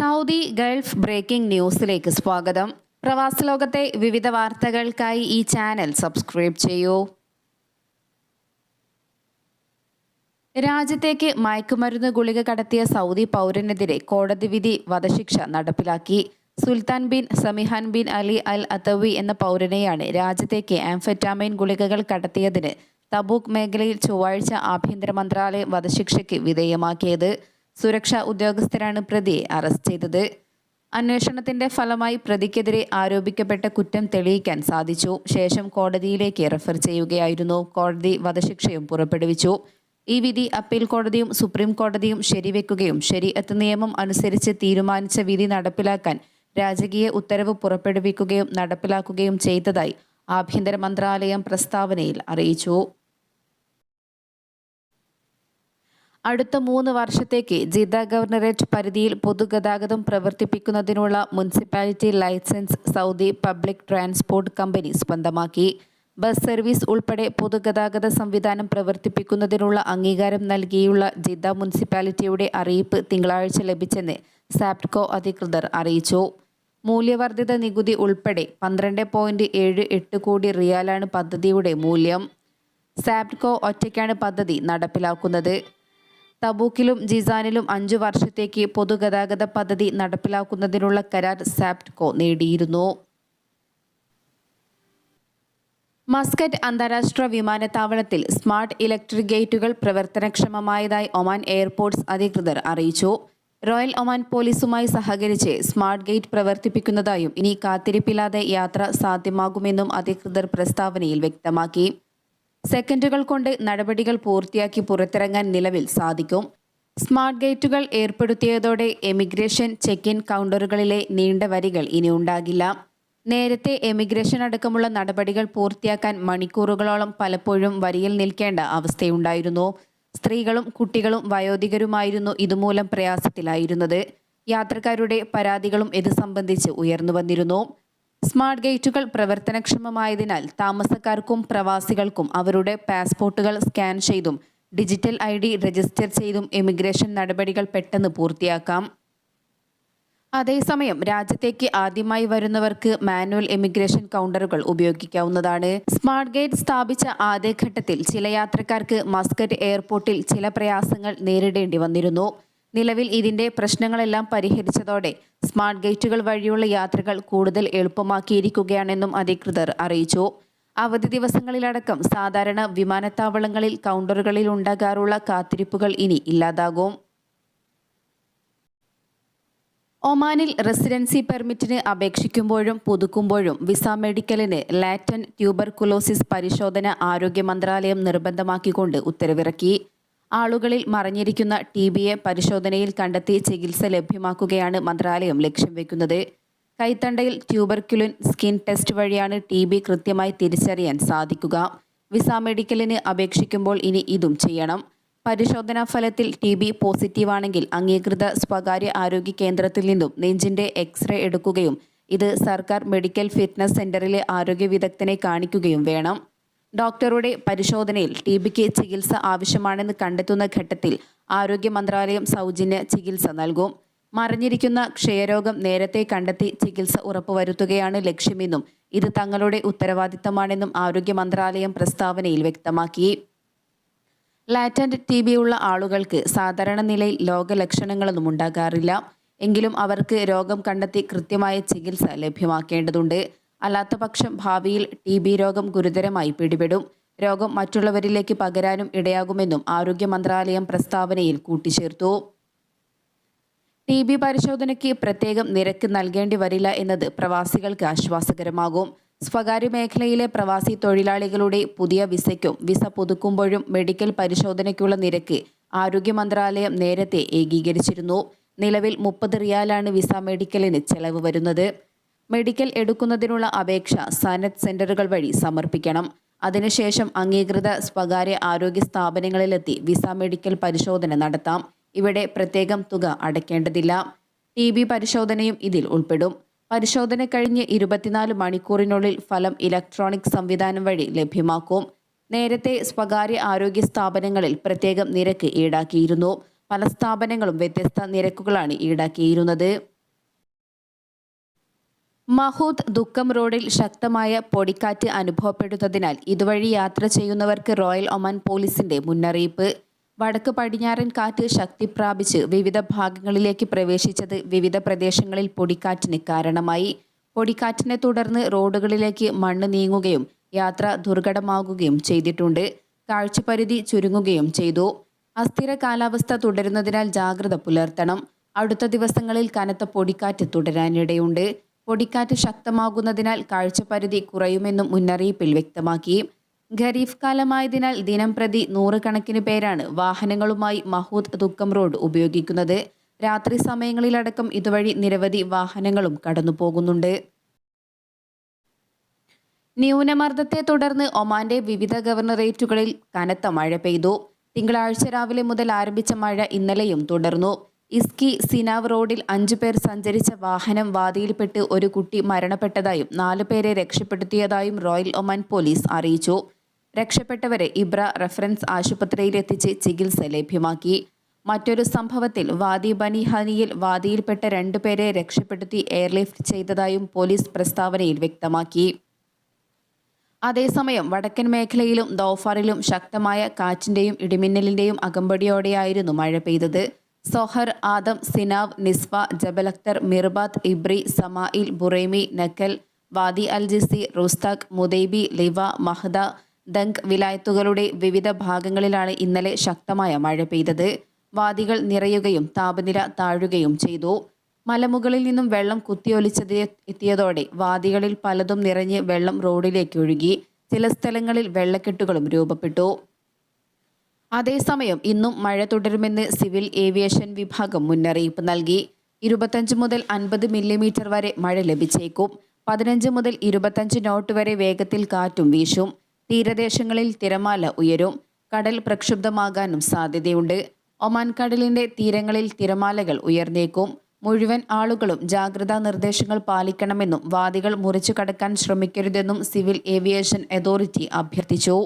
Saudi Gulf breaking ന്യൂസിലേക്ക് സ്വാഗതം. പ്രവാസ ലോകത്തെ വിവിധ വാർത്തകൾക്കായി ഈ ചാനൽ സബ്സ്ക്രൈബ് ചെയ്യൂ. രാജ്യത്തേക്ക് മയക്കുമരുന്ന് ഗുളിക കടത്തിയ സൗദി പൗരനെതിരെ കോടതി വിധി വധശിക്ഷ നടപ്പിലാക്കി. Sultan bin Samihan bin Ali al Atawi എന്ന പൗരനെയാണ് രാജ്യത്തേക്ക് ആംഫെറ്റാമൈൻ ഗുളികകൾ കടത്തിയതിന് തബൂക്ക് മേഖലയിൽ ചൊവ്വാഴ്ച ആഭ്യന്തര മന്ത്രാലയം വധശിക്ഷയ്ക്ക് വിധേയമാക്കിയത്. സുരക്ഷാ ഉദ്യോഗസ്ഥരാണ് പ്രതിയെ അറസ്റ്റ് ചെയ്തത്. അന്വേഷണത്തിന്റെ ഫലമായി പ്രതിക്കെതിരെ ആരോപിക്കപ്പെട്ട കുറ്റം തെളിയിക്കാൻ സാധിച്ചു. ശേഷം കോടതിയിലേക്ക് റെഫർ ചെയ്യുകയായിരുന്നു. കോടതി വധശിക്ഷയും പുറപ്പെടുവിച്ചു. ഈ വിധി അപ്പീൽ കോടതിയും സുപ്രീം കോടതിയും ശരിവെക്കുകയും ശരിയത്ത് നിയമം അനുസരിച്ച് തീരുമാനിച്ച വിധി നടപ്പിലാക്കാൻ രാജകീയ ഉത്തരവ് പുറപ്പെടുവിക്കുകയും നടപ്പിലാക്കുകയും ചെയ്തതായി ആഭ്യന്തര മന്ത്രാലയം പ്രസ്താവനയിൽ അറിയിച്ചു. അടുത്ത മൂന്ന് വർഷത്തേക്ക് ജിദ്ദ ഗവർണറേറ്റ് പരിധിയിൽ പൊതുഗതാഗതം പ്രവർത്തിപ്പിക്കുന്നതിനുള്ള municipality licence Saudi public transport company സ്വന്തമാക്കി. ബസ് സർവീസ് ഉൾപ്പെടെ പൊതുഗതാഗത സംവിധാനം പ്രവർത്തിപ്പിക്കുന്നതിനുള്ള അംഗീകാരം നൽകിയുള്ള ജിദ്ദ മുനിസിപ്പാലിറ്റിയുടെ അറിയിപ്പ് തിങ്കളാഴ്ച ലഭിച്ചെന്ന് സാപ്റ്റ്കോ അധികൃതർ അറിയിച്ചു. മൂല്യവർദ്ധിത നികുതി ഉൾപ്പെടെ പന്ത്രണ്ട് പോയിന്റ് ഏഴ് എട്ട് കോടി റിയാലാണ് പദ്ധതിയുടെ മൂല്യം. സാപ്റ്റ്കോ ഒറ്റയ്ക്കാണ് പദ്ധതി നടപ്പിലാക്കുന്നത്. തബൂക്കിലും ജിസാനിലും അഞ്ചു വർഷത്തേക്ക് പൊതുഗതാഗത പദ്ധതി നടപ്പിലാക്കുന്നതിനുള്ള കരാർ സാപ്റ്റ്കോ നേടിയിരുന്നു. മസ്കറ്റ് അന്താരാഷ്ട്ര വിമാനത്താവളത്തിൽ സ്മാർട്ട് ഇലക്ട്രിക് ഗേറ്റുകൾ പ്രവർത്തനക്ഷമമായതായി ഒമാൻ എയർപോർട്ട്സ് അധികൃതർ അറിയിച്ചു. റോയൽ ഒമാൻ പോലീസുമായി സഹകരിച്ച് സ്മാർട്ട് ഗേറ്റ് പ്രവർത്തിപ്പിക്കുന്നതായും ഇനി കാത്തിരിപ്പില്ലാതെ യാത്ര സാധ്യമാകുമെന്നും അധികൃതർ പ്രസ്താവനയിൽ വ്യക്തമാക്കി. സെക്കൻഡുകൾ കൊണ്ട് നടപടികൾ പൂർത്തിയാക്കി പുറത്തിറങ്ങാൻ നിലവിൽ സാധിക്കും. സ്മാർട്ട് ഗേറ്റുകൾ ഏർപ്പെടുത്തിയതോടെ എമിഗ്രേഷൻ ചെക്ക് ഇൻ കൗണ്ടറുകളിലെ നീണ്ട വരികൾ ഇനി ഉണ്ടാകില്ല. നേരത്തെ എമിഗ്രേഷൻ അടക്കമുള്ള നടപടികൾ പൂർത്തിയാക്കാൻ മണിക്കൂറുകളോളം പലപ്പോഴും വരിയിൽ നിൽക്കേണ്ട അവസ്ഥയുണ്ടായിരുന്നു. സ്ത്രീകളും കുട്ടികളും വയോധികരുമായിരുന്നു ഇതുമൂലം പ്രയാസത്തിലായിരുന്നത്. യാത്രക്കാരുടെ പരാതികളും ഇത് സംബന്ധിച്ച് ഉയർന്നു വന്നിരുന്നു. സ്മാർട്ട് ഗേറ്റുകൾ പ്രവർത്തനക്ഷമമായതിനാൽ താമസക്കാർക്കും പ്രവാസികൾക്കും അവരുടെ പാസ്പോർട്ടുകൾ സ്കാൻ ചെയ്തും ഡിജിറ്റൽ ഐ ഡി രജിസ്റ്റർ ചെയ്തും എമിഗ്രേഷൻ നടപടികൾ പെട്ടെന്ന് പൂർത്തിയാക്കാം. അതേസമയം രാജ്യത്തേക്ക് ആദ്യമായി വരുന്നവർക്ക് മാനുവൽ എമിഗ്രേഷൻ കൗണ്ടറുകൾ ഉപയോഗിക്കാവുന്നതാണ്. സ്മാർട്ട് ഗേറ്റ് സ്ഥാപിച്ച ആദ്യഘട്ടത്തിൽ ചില യാത്രക്കാർക്ക് മസ്കറ്റ് എയർപോർട്ടിൽ ചില പ്രയാസങ്ങൾ നേരിടേണ്ടി വന്നിരുന്നു. നിലവിൽ ഇതിന്റെ പ്രശ്നങ്ങളെല്ലാം പരിഹരിച്ചതോടെ സ്മാർട്ട് ഗേറ്റുകൾ വഴിയുള്ള യാത്രകൾ കൂടുതൽ എളുപ്പമാക്കിയിരിക്കുകയാണെന്നും അധികൃതർ അറിയിച്ചു. അവധി ദിവസങ്ങളിലടക്കം സാധാരണ വിമാനത്താവളങ്ങളിൽ കൗണ്ടറുകളിൽ ഉണ്ടാകാറുള്ള കാത്തിരിപ്പുകൾ ഇനി ഇല്ലാതാകും. ഒമാനിൽ റെസിഡൻസി പെർമിറ്റിന് അപേക്ഷിക്കുമ്പോഴും പുതുക്കുമ്പോഴും വിസ മെഡിക്കലിന് ലാറ്റൻ ട്യൂബർകുലോസിസ് പരിശോധന ആരോഗ്യ മന്ത്രാലയം നിർബന്ധമാക്കിക്കൊണ്ട് ഉത്തരവിറക്കി. ആളുകളിൽ മറഞ്ഞിരിക്കുന്ന ടി ബിയെ പരിശോധനയിൽ കണ്ടെത്തി ചികിത്സ ലഭ്യമാക്കുകയാണ് മന്ത്രാലയം ലക്ഷ്യം വെക്കുന്നത്. കൈത്തണ്ടയിൽ ട്യൂബർക്യുലിൻ സ്കിൻ ടെസ്റ്റ് വഴിയാണ് ടി ബി കൃത്യമായി തിരിച്ചറിയാൻ സാധിക്കുക. വിസ മെഡിക്കലിന് അപേക്ഷിക്കുമ്പോൾ ഇനി ഇതും ചെയ്യണം. പരിശോധനാ ഫലത്തിൽ ടി ബി പോസിറ്റീവാണെങ്കിൽ അംഗീകൃത സ്വകാര്യ ആരോഗ്യ കേന്ദ്രത്തിൽ നിന്നും നെഞ്ചിന്റെ എക്സ്റേ എടുക്കുകയും ഇത് സർക്കാർ മെഡിക്കൽ ഫിറ്റ്നസ് സെന്ററിലെ ആരോഗ്യ വിദഗ്ധനെ കാണിക്കുകയും വേണം. ഡോക്ടറുടെ പരിശോധനയിൽ ടി ബിക്ക് ചികിത്സ ആവശ്യമാണെന്ന് കണ്ടെത്തുന്ന ഘട്ടത്തിൽ ആരോഗ്യ മന്ത്രാലയം സൗജന്യ ചികിത്സ നൽകും. മറിഞ്ഞിരിക്കുന്ന ക്ഷയരോഗം നേരത്തെ കണ്ടെത്തി ചികിത്സ ഉറപ്പുവരുത്തുകയാണ് ലക്ഷ്യമെന്നും ഇത് തങ്ങളുടെ ഉത്തരവാദിത്തമാണെന്നും ആരോഗ്യ മന്ത്രാലയം പ്രസ്താവനയിൽ വ്യക്തമാക്കി. ലാറ്റന്റ് ടി ബി ഉള്ള ആളുകൾക്ക് സാധാരണ നിലയിൽ രോഗലക്ഷണങ്ങളൊന്നും ഉണ്ടാകാറില്ല. എങ്കിലും അവർക്ക് രോഗം കണ്ടെത്തി കൃത്യമായ ചികിത്സ ലഭ്യമാക്കേണ്ടതുണ്ട്. അല്ലാത്തപക്ഷം ഭാവിയിൽ ടി ബി രോഗം ഗുരുതരമായി പിടിപെടും. രോഗം മറ്റുള്ളവരിലേക്ക് പകരാനും ഇടയാകുമെന്നും ആരോഗ്യ മന്ത്രാലയം പ്രസ്താവനയിൽ കൂട്ടിച്ചേർത്തു. ടി ബി പരിശോധനയ്ക്ക് പ്രത്യേകം നിരക്ക് നൽകേണ്ടി വരില്ല എന്നത് പ്രവാസികൾക്ക് ആശ്വാസകരമാകും. സ്വകാര്യ മേഖലയിലെ പ്രവാസി തൊഴിലാളികളുടെ പുതിയ വിസയ്ക്കും വിസ പുതുക്കുമ്പോഴും മെഡിക്കൽ പരിശോധനയ്ക്കുള്ള നിരക്ക് ആരോഗ്യ മന്ത്രാലയം നേരത്തെ ഏകീകരിച്ചിരുന്നു. നിലവിൽ മുപ്പത് റിയാലാണ് വിസ മെഡിക്കലിന് ചെലവ് വരുന്നത്. മെഡിക്കൽ എടുക്കുന്നതിനുള്ള അപേക്ഷ സനത് സെന്ററുകൾ വഴി സമർപ്പിക്കണം. അതിനുശേഷം അംഗീകൃത സ്വകാര്യ ആരോഗ്യ സ്ഥാപനങ്ങളിലെത്തി വിസ മെഡിക്കൽ പരിശോധന നടത്താം. ഇവിടെ പ്രത്യേകം തുക അടയ്ക്കേണ്ടതില്ല. ടി ബി പരിശോധനയും ഇതിൽ ഉൾപ്പെടും. പരിശോധന കഴിഞ്ഞ് ഇരുപത്തിനാല് മണിക്കൂറിനുള്ളിൽ ഫലം ഇലക്ട്രോണിക് സംവിധാനം വഴി ലഭ്യമാക്കും. നേരത്തെ സ്വകാര്യ ആരോഗ്യ സ്ഥാപനങ്ങളിൽ പ്രത്യേകം നിരക്ക് ഈടാക്കിയിരുന്നു. പല സ്ഥാപനങ്ങളും വ്യത്യസ്ത നിരക്കുകളാണ് ഈടാക്കിയിരുന്നത്. മഹൂദ് ദുഃഖം റോഡിൽ ശക്തമായ പൊടിക്കാറ്റ് അനുഭവപ്പെടുന്നതിനാൽ ഇതുവഴി യാത്ര ചെയ്യുന്നവർക്ക് റോയൽ ഒമാൻ പോലീസിന്റെ മുന്നറിയിപ്പ്. വടക്ക് പടിഞ്ഞാറൻ കാറ്റ് ശക്തി പ്രാപിച്ച് വിവിധ ഭാഗങ്ങളിലേക്ക് പ്രവേശിച്ചത് വിവിധ പ്രദേശങ്ങളിൽ പൊടിക്കാറ്റിന് കാരണമായി. പൊടിക്കാറ്റിനെ തുടർന്ന് റോഡുകളിലേക്ക് മണ്ണ് നീങ്ങുകയും യാത്ര ദുർഘടമാകുകയും ചെയ്തിട്ടുണ്ട്. കാഴ്ചപരിധി ചുരുങ്ങുകയും ചെയ്തു. അസ്ഥിര കാലാവസ്ഥ തുടരുന്നതിനാൽ ജാഗ്രത പുലർത്തണം. അടുത്ത ദിവസങ്ങളിൽ കനത്ത പൊടിക്കാറ്റ് തുടരാനിടയുണ്ട്. പൊടിക്കാറ്റ് ശക്തമാകുന്നതിനാൽ കാഴ്ചപരിധി കുറയുമെന്നും മുന്നറിയിപ്പിൽ വ്യക്തമാക്കി. ഖരീഫ് കാലമായതിനാൽ ദിനം പ്രതി നൂറുകണക്കിന് പേരാണ് വാഹനങ്ങളുമായി മഹൂദ് ദുഃഖം റോഡ് ഉപയോഗിക്കുന്നത്. രാത്രി സമയങ്ങളിലടക്കം ഇതുവഴി നിരവധി വാഹനങ്ങളും കടന്നുപോകുന്നുണ്ട്. ന്യൂനമർദ്ദത്തെ തുടർന്ന് ഒമാന്റെ വിവിധ ഗവർണറേറ്റുകളിൽ കനത്ത മഴ പെയ്തു. തിങ്കളാഴ്ച രാവിലെ മുതൽ ആരംഭിച്ച മഴ ഇന്നലെയും തുടർന്നു. ഇസ്കി സിനാവ് റോഡിൽ അഞ്ചു പേർ സഞ്ചരിച്ച വാഹനം വാതിയിൽപ്പെട്ട് ഒരു കുട്ടി മരണപ്പെട്ടതായും നാലു പേരെ രക്ഷപ്പെടുത്തിയതായും റോയൽ ഒമാൻ പോലീസ് അറിയിച്ചു. രക്ഷപ്പെട്ടവരെ ഇബ്ര റഫറൻസ് ആശുപത്രിയിലെത്തിച്ച് ചികിത്സ ലഭ്യമാക്കി. മറ്റൊരു സംഭവത്തിൽ വാദി ബനിഹാനിയിൽ വാദിയിൽപ്പെട്ട രണ്ടുപേരെ രക്ഷപ്പെടുത്തി എയർലിഫ്റ്റ് ചെയ്തതായും പോലീസ് പ്രസ്താവനയിൽ വ്യക്തമാക്കി. അതേസമയം വടക്കൻ മേഖലയിലും ദോഫാറിലും ശക്തമായ കാറ്റിന്റെയും ഇടിമിന്നലിന്റെയും അകമ്പടിയോടെയായിരുന്നു മഴ പെയ്തത്. Sohar Adam Sinaw Nizwa Jabal Akhdar Mirbat Ibri Samail Buraimi Nakhal Wadi Al Jizi Rustaq Mudaibi Liwa Mahdah Dank വിലായത്തുകളുടെ വിവിധ ഭാഗങ്ങളിലാണ് ഇന്നലെ ശക്തമായ മഴ പെയ്തത്. വാദികൾ നിറയുകയും താപനില താഴുകയും ചെയ്തു. മലമുകളിൽ നിന്നും വെള്ളം കുത്തിയൊലിച്ചത് എത്തിയതോടെ വാദികളിൽ പലതും നിറഞ്ഞ് വെള്ളം റോഡിലേക്ക് ഒഴുകി. ചില സ്ഥലങ്ങളിൽ വെള്ളക്കെട്ടുകളും രൂപപ്പെട്ടു. അതേസമയം ഇന്നും മഴ തുടരുമെന്ന് സിവിൽ ഏവിയേഷൻ വിഭാഗം മുന്നറിയിപ്പ് നൽകി. ഇരുപത്തഞ്ച് മുതൽ അൻപത് മില്ലിമീറ്റർ വരെ മഴ ലഭിച്ചേക്കും. പതിനഞ്ച് മുതൽ ഇരുപത്തഞ്ച് നോട്ട് വരെ വേഗത്തിൽ കാറ്റും വീശും. തീരദേശങ്ങളിൽ തിരമാല ഉയരും. കടൽ പ്രക്ഷുബ്ധമാകാനും സാധ്യതയുണ്ട്. ഒമാൻ കടലിന്റെ തീരങ്ങളിൽ തിരമാലകൾ ഉയർന്നേക്കും. മുഴുവൻ ആളുകളും ജാഗ്രതാ നിർദ്ദേശങ്ങൾ പാലിക്കണമെന്നും വാദികൾ മുറിച്ചു കടക്കാൻ ശ്രമിക്കരുതെന്നും സിവിൽ ഏവിയേഷൻ അതോറിറ്റി അഭ്യർത്ഥിച്ചു.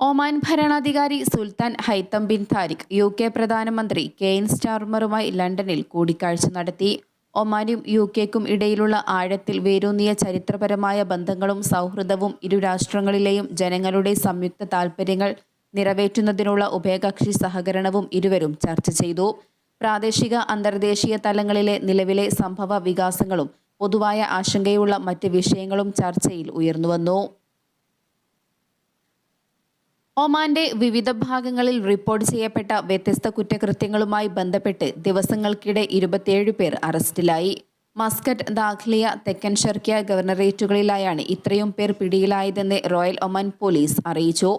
ഒമാൻ ഭരണാധികാരി Sultan Haitham bin Tariq U K പ്രധാനമന്ത്രി കെയ്ൻ സ്റ്റാർമറുമായി ലണ്ടനിൽ കൂടിക്കാഴ്ച നടത്തി. ഒമാനും യു കെക്കും ഇടയിലുള്ള ആഴത്തിൽ വേരൂന്നിയ ചരിത്രപരമായ ബന്ധങ്ങളും സൗഹൃദവും ഇരു രാഷ്ട്രങ്ങളിലെയും ജനങ്ങളുടെ സംയുക്ത താൽപ്പര്യങ്ങൾ നിറവേറ്റുന്നതിനുള്ള ഉഭയകക്ഷി സഹകരണവും ഇരുവരും ചർച്ച ചെയ്തു. പ്രാദേശിക അന്തർദേശീയ തലങ്ങളിലെ നിലവിലെ സംഭവ വികാസങ്ങളും പൊതുവായ ആശങ്കയുള്ള മറ്റ് വിഷയങ്ങളും ചർച്ചയിൽ ഉയർന്നുവന്നു. ഒമാന്റെ വിവിധ ഭാഗങ്ങളിൽ റിപ്പോർട്ട് ചെയ്യപ്പെട്ട വ്യത്യസ്ത കുറ്റകൃത്യങ്ങളുമായി ബന്ധപ്പെട്ട് ദിവസങ്ങൾക്കിടെ ഇരുപത്തിയേഴ് പേർ അറസ്റ്റിലായി. മസ്കറ്റ് ദാഖ്ലിയ തെക്കൻ ഷർക്കിയ ഗവർണറേറ്റുകളിലായാണ് ഇത്രയും പേർ പിടിയിലായതെന്ന് റോയൽ ഒമാൻ പോലീസ് അറിയിച്ചു.